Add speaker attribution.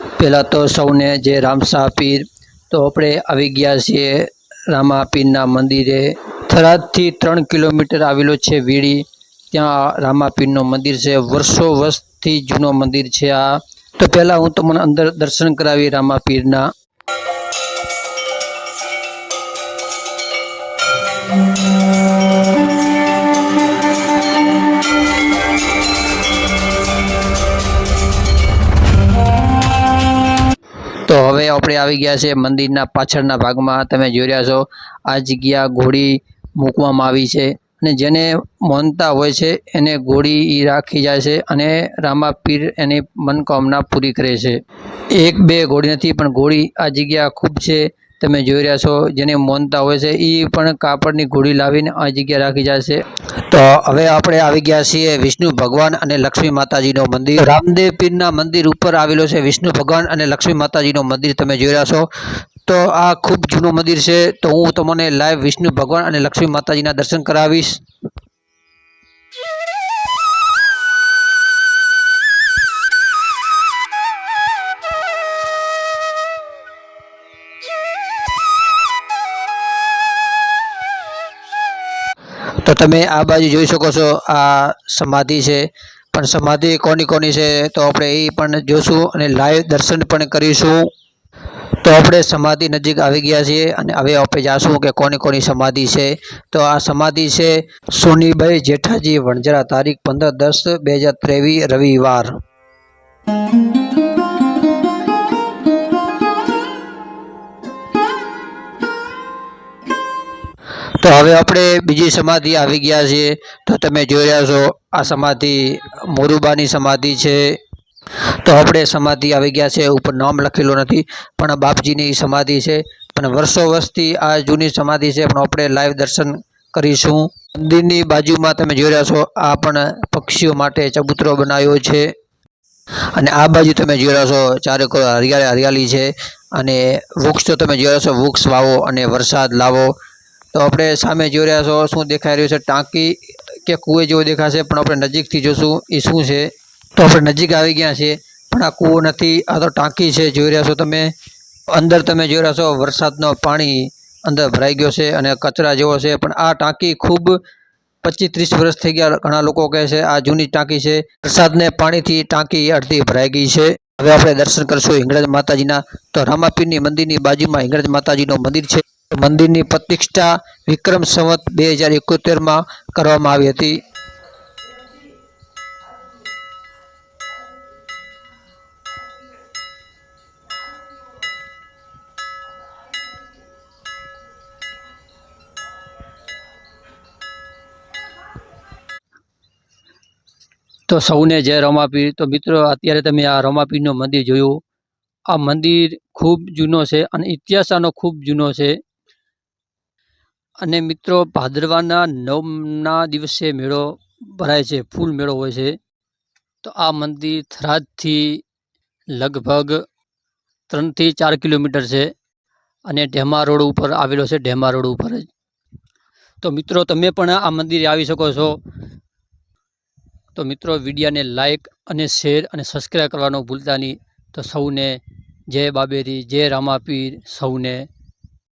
Speaker 1: પહેલાં તો સૌને જે રામસા પીર તો આપણે આવી ગયા છીએ રામા પીરના મંદિરે. થરાદથી ત્રણ કિલોમીટર આવેલો છે વીડી. ત્યાં રામા પીરનું મંદિર છે. વર્ષો વર્ષથી જૂનો મંદિર છે આ. તો પહેલાં હું તમને અંદર દર્શન કરાવી રામા પીરના. તો હવે આપણે આવી ગયા છે મંદિરના પાછળના ભાગમાં. તમે જોઈ રહ્યા છો, આ જગ્યા ઘોડી મૂકવામાં આવી છે અને જેને માનતા હોય છે એને ઘોડી એ રાખી જાય છે અને રામાપીર એની મનોકામના પૂરી કરે છે. એક બે ઘોડી નથી, પણ ઘોડી આ જગ્યા ખૂબ છે. તમે જોઈ રહ્યા છો, જેને માનતા હોય છે એ પણ કાપડની ઘોડી લાવીને આ જગ્યા રાખી જાય છે. તો હવે આપણે આવી ગયા છીએ વિષ્ણુ ભગવાન અને લક્ષ્મી માતાજીનો મંદિર. રામદેવ પીરના મંદિર ઉપર આવેલો છે વિષ્ણુ ભગવાન અને લક્ષ્મી માતાજીનો મંદિર તમે જોઈ રહ્યા છો. તો આ ખૂબ જૂનું મંદિર છે. તો હું તમને લાઈવ વિષ્ણુ ભગવાન અને લક્ષ્મી માતાજીના દર્શન કરાવીશ. તો તમે આ બાજુ જોઈ શકો છો, આ સમાધિ છે. પણ સમાધિ કોની કોની છે, તો આપણે એ પણ જોશું અને લાઈવ દર્શન પણ કરીશું. તો આપણે સમાધિ નજીક આવી ગયા છીએ અને હવે આપણે જાશું કે કોની કોની સમાધિ છે. તો આ સમાધિ છે સોનીભાઈ જેઠાજી વણજરા તારીખ પંદર દસ, બે હજાર ત્રેવીસ, રવિવાર. તો હવે આપણે બીજી સમાધિ આવી ગયા છીએ. તો તમે જોઈ રહ્યા છો, આ સમાધિ મોરુબાની સમાધિ છે. તો આપણે સમાધિ આવી ગયા છે ઉપર નામ લખેલું નથી, પણ બાપજીની સમાધિ છે. પણ વર્ષો વર્ષથી આ જૂની સમાધિ છે, પણ આપણે લાઈવ દર્શન કરીશું. મંદિરની બાજુમાં તમે જોઈ રહ્યા છો, આ પણ પક્ષીઓ માટે ચબૂતરો બનાવ્યો છે. અને આ બાજુ તમે જોઈ રહ્યા છો, ચારે હરિયાળી હરિયાળી છે. અને વૃક્ષ તો તમે જોઈ રહ્યા છો, વૃક્ષ વાવો અને વરસાદ લાવો. તો આપણે સામે જોઈ રહ્યા છો શું દેખાઈ રહ્યું છે? ટાંકી કે કૂવો જેવો દેખાશે, પણ આપણે નજીકથી જોશું એ શું છે? તો આપણે નજીક આવી ગયા છીએ, પણ આ કૂવો નથી, આ તો ટાંકી છે, જોઈ રહ્યા છો તમે? અંદર તમે જોઈ રહ્યા છો વરસાદનો પાણી અંદર ભરાઈ ગયો છે અને કચરા જેવો છે, પણ આ ટાંકી ખૂબ પચીસ ત્રીસ વર્ષ થઈ ગયા ઘણા લોકો કહે છે, આ જૂની ટાંકી છે. વરસાદને પાણીથી ટાંકી અડધી ભરાઈ ગઈ છે. હવે આપણે દર્શન કરશું હિંગળાજ માતાજીના. તો રામાપીરની મંદિરની બાજુમાં હિંગળાજ માતાજીનું મંદિર છે. મંદિરની પ્રતિષ્ઠા વિક્રમ સંવત બે હજાર એકોતેરમાં કરવામાં આવી હતી. તો સૌને જય રમાપીર. તો મિત્રો, અત્યારે તમે આ રમાપીરનું મંદિર જોયું. આ મંદિર ખૂબ જૂનો છે અને ઇતિહાસ આનો ખૂબ જૂનો છે. અને મિત્રો, ભાદરવાના નવમના દિવસે મેળો ભરાય છે, ફૂલ મેળો હોય છે. તો આ મંદિર થરાદથી લગભગ ત્રણથી ચાર કિલોમીટર છે અને ઢેમા રોડ ઉપર આવેલો છે ઢેમા રોડ ઉપર જ. તો મિત્રો, તમે પણ આ મંદિરે આવી શકો છો. તો મિત્રો, વિડીયાને લાઇક અને શેર અને સબસ્ક્રાઈબ કરવાનું ભૂલતા નહીં. તો સૌને જય બાબેરી, જય રામાપીર, સૌને